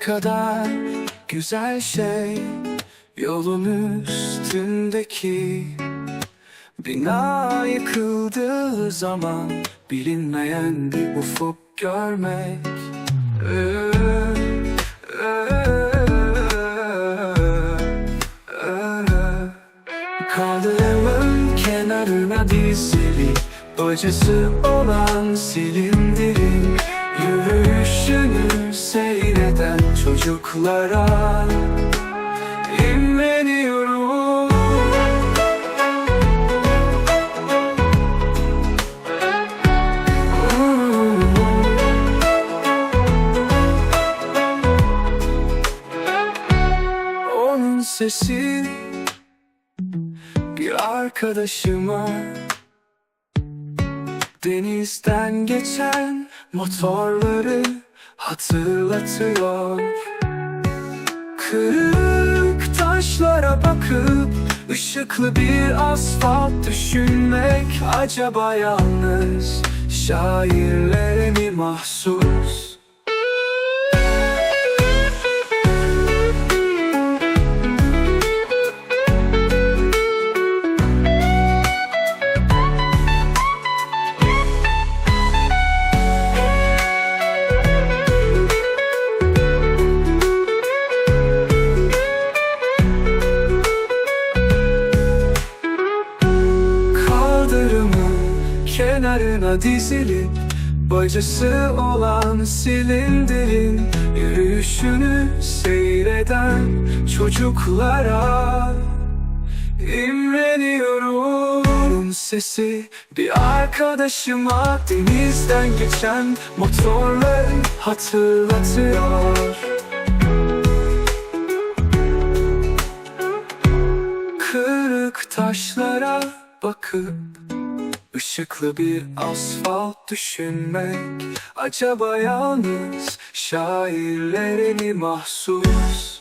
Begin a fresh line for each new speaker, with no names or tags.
kadar güzel şey. Yolun üstündeki Bina yıkıldığı zaman Bilinmeyen bir ufuk görmek. Kaldırımın kenarına dizili Bacası olan silindirin Yürüyüşünü çocuklara İmreniyorum. Onun sesi bir arkadaşıma Denizden geçen motorları hatırlatıyor Kırık taşlara bakıp ışıklı bir asfalt düşünmek Acaba yalnız şairlere mi mahsus? Kenarına dizilip Bacası olan silindirin Yürüyüşünü seyreden çocuklara. İmreniyorum sesi bir arkadaşıma. Denizden geçen motorları hatırlatıyor. Kırık taşlara bakıp ışıklı bir asfalt düşünmek Acaba yalnız şairlere mi mahsus?